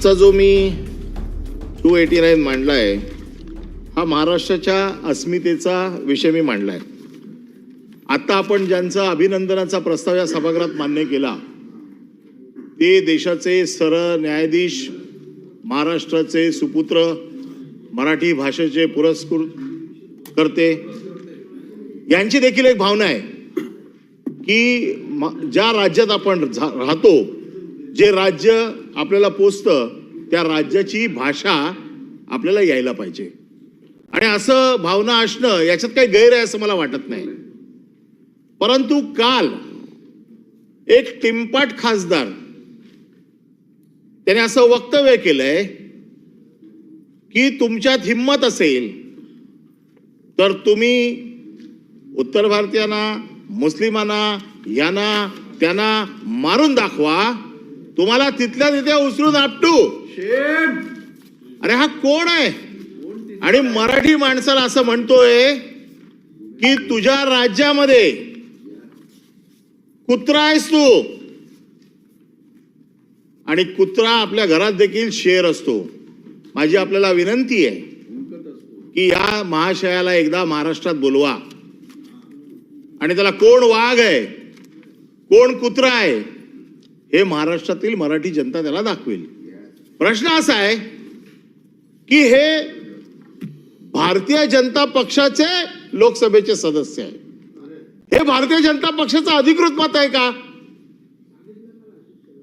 आजचा जो मी to eighty nine मांडला आहे हा महाराष्ट्राच्या अस्मितेचा विषय मी मांडला आहे आत्ता आपण ज्यांचा अभिनंदनाचा प्रस्ताव या सभागृहात मान्य केला ते देशाचे सरन्यायाधीश महाराष्ट्राचे सुपुत्र मराठी भाषेचे पुरस्कृत करते यांची देखील एक भावना आहे की म- ज्या राज्यात आपण झा- राहतो जे राज्य आपल्याला पोचतं त्या राज्याची भाषा आपल्याला यायला पाहिजे. आणि असं भावना असणं याच्यात काही गैर आहे असं मला वाटत नाही. परंतु काल एक टिंपाट खासदार त्याने असं वक्तव्य केलंय की तुमच्यात हिंमत असेल तर तुम्ही उत्तर भारतीयांना मुस्लिमांना यांना त्यांना मारून दाखवा. तुम्हाला तिथल्या तिथे उचलून आपटू. अरे हा कोण आहे? आणि मराठी माणसाला असं म्हणतोय की तुझ्या राज्यामध्ये कुत्रा आहेस तू. आणि कुत्रा आपल्या घरात देखील शेर असतो. माझी आपल्याला विनंती आहे की या महाशयाला एकदा महाराष्ट्रात बोलवा. आणि त्याला कोण वाघ आहे? कोण कुत्रा आहे? हे महाराष्ट्रातील मराठी जनता त्याला दाखवेल. प्रश्न असा आहे की हे भारतीय जनता पक्षाचे लोकसभेचे सदस्य आहे हे भारतीय जनता पक्षाचं अधिकृत मत आहे का?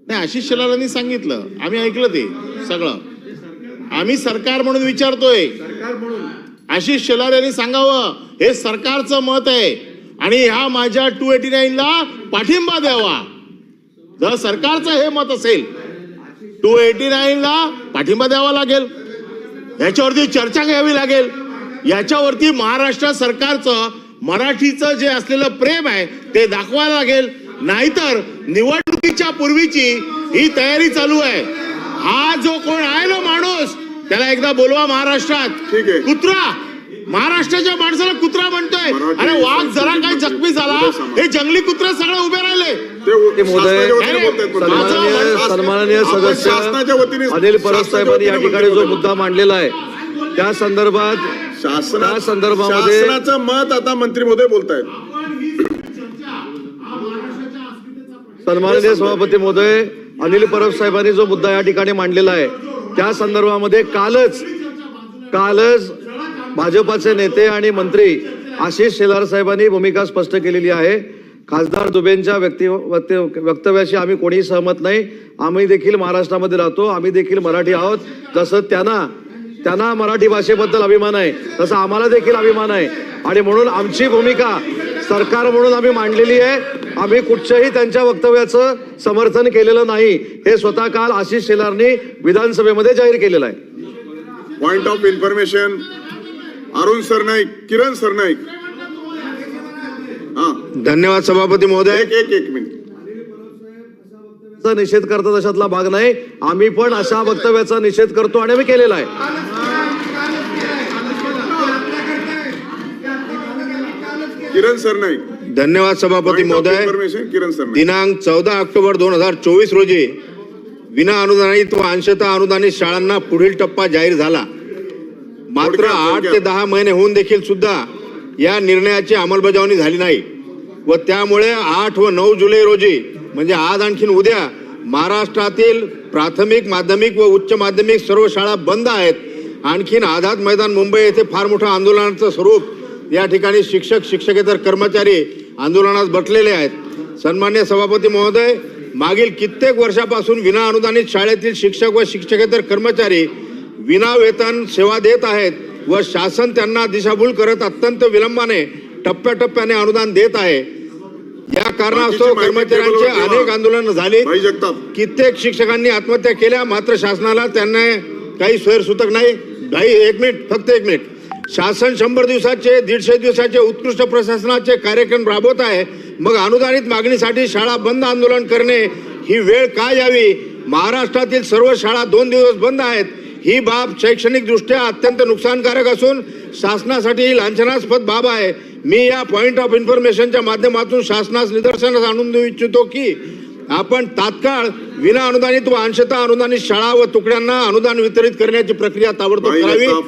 नाही आशिष शेलारांनी सांगितलं. आम्ही ऐकलं ते सगळं. आम्ही सरकार म्हणून विचारतोय. आशिष शेलार यांनी सांगावं हे सरकारचं मत आहे आणि ह्या माझ्या टू एटी ला पाठिंबा द्यावा. जर सरकारचं हे मत असेल टू एटी ला पाठिंबा द्यावा लागेल. याच्यावरती चर्चा घ्यावी लागेल. याच्यावरती महाराष्ट्र सरकारचं मराठीचं जे असलेलं प्रेम आहे ते दाखवायला लागेल. नाहीतर निवडणुकीच्या पूर्वीची ही तयारी चालू आहे. हा जो कोण आहे ना माणूस त्याला एकदा बोलवा महाराष्ट्रात. कुत्रा! महाराष्ट्राच्या माणसाला कुत्रा म्हणतोय. अरे वाघ जरा काही जखमी झाला उभे समाज. हे जंगली कुत्रे सगळे उभे राहिले ते महोदय. सन्माननीय सदस्य अनिल परब साहेबांनी या ठिकाणी जो. मुद्दा मांडलेला आहे त्या संदर्भात शासना संदर्भामध्ये- शासनाचं मत आता मंत्री महोदय बोलतायत सन्माननीय सभापती महोदय अनिल परब साहेबांनी जो मुद्दा या ठिकाणी मांडलेला आहे त्या संदर्भामध्ये कालच कालच भाजपाचे नेते आणि मंत्री आशिष शेलार साहेबांनी भूमिका स्पष्ट केलेली आहे. खासदार दुबेंच्या व्यक्ती वक्तव्याशी आम्ही कोणीही सहमत नाही. आम्ही देखील महाराष्ट्रामध्ये राहतो. आम्ही देखील मराठी आहोत. तसं त्यांना त्यांना मराठी भाषेबद्दल अभिमान आहे तसं आम्हाला देखील अभिमान आहे. आणि म्हणून आमची भूमिका सरकार म्हणून आम्ही मांडलेली आहे. आम्ही कुठच्याही त्यांच्या वक्तव्याचं समर्थन केलेलं नाही. हे स्वतः काल आशिष शेलारनी विधानसभेमध्ये जाहीर केलेलं आहे. Point of information Arun Sarnaik Kiran Sarnaik हा. धन्यवाद सभापती महोदय. एक एक एक मिनिट. चा निषेध करतात अशातला भाग नाही. आम्ही पण अशा वक्तव्याचा निषेध करतो आणि आम्ही केलेला आहे. किरण सरनाईक धन्यवाद सभापती महोदय. किरण सरनाईक दिनांक चौदा ऑक्टोबर दोन हजार चोवीस रोजी विना अनुदानित व अंशतः अनुदानित शाळांना पुढील टप्पा जाहीर झाला. मात्र आठ ते. दहा महिने होऊन देखील सुद्धा या निर्णयाची अंमलबजावणी झाली नाही व त्यामुळे आठ व नऊ जुलै रोजी म्हणजे आज आणखीन उद्या महाराष्ट्रातील प्राथमिक माध्यमिक व उच्च माध्यमिक सर्व शाळा बंद आहेत आणखीन आझाद मैदान मुंबई येथे फार मोठं आंदोलनाचं स्वरूप या ठिकाणी शिक्षक शिक्षकेतर कर्मचारी आंदोलनात बसलेले आहेत सन्मान्य सभापती महोदय मागील कित्येक वर्षापासून विना अनुदानित शाळेतील शिक्षक व शिक्षकेतर कर्मचारी विना वेतन सेवा देत आहेत व शासन त्यांना दिशाभूल करत अत्यंत विलंबाने टप्प्याटप्प्याने अनुदान देत आहे. या कारणास्तव कर्मचाऱ्यांचे. अनेक आंदोलन झाली कित्येक शिक्षकांनी आत्महत्या केल्या मात्र शासनाला त्यांना काही सोयरसूतक नाही. भाई एक मिनिट फक्त एक मिनिट. शासन शंभर दिवसाचे दीडशे दिवसाचे उत्कृष्ट प्रशासनाचे कार्यक्रम राबवत आहे. मग अनुदानित मागणीसाठी शाळा बंद आंदोलन करणे ही वेळ का यावी? महाराष्ट्रातील सर्व शाळा दोन दिवस बंद आहेत. ही बाब शैक्षणिक दृष्ट्या अत्यंत नुकसानकारक असून शासनासाठी ही लांछनास्पद बाब आहे. मी या पॉइंट ऑफ इन्फॉर्मेशनच्या माध्यमातून शासनास निदर्शनास आणून देऊ इच्छितो की आपण तात्काळ विना अनुदानित व अंशतः अनुदानित शाळा व तुकड्यांना अनुदान वितरित करण्याची प्रक्रिया ताबडतोब करावी.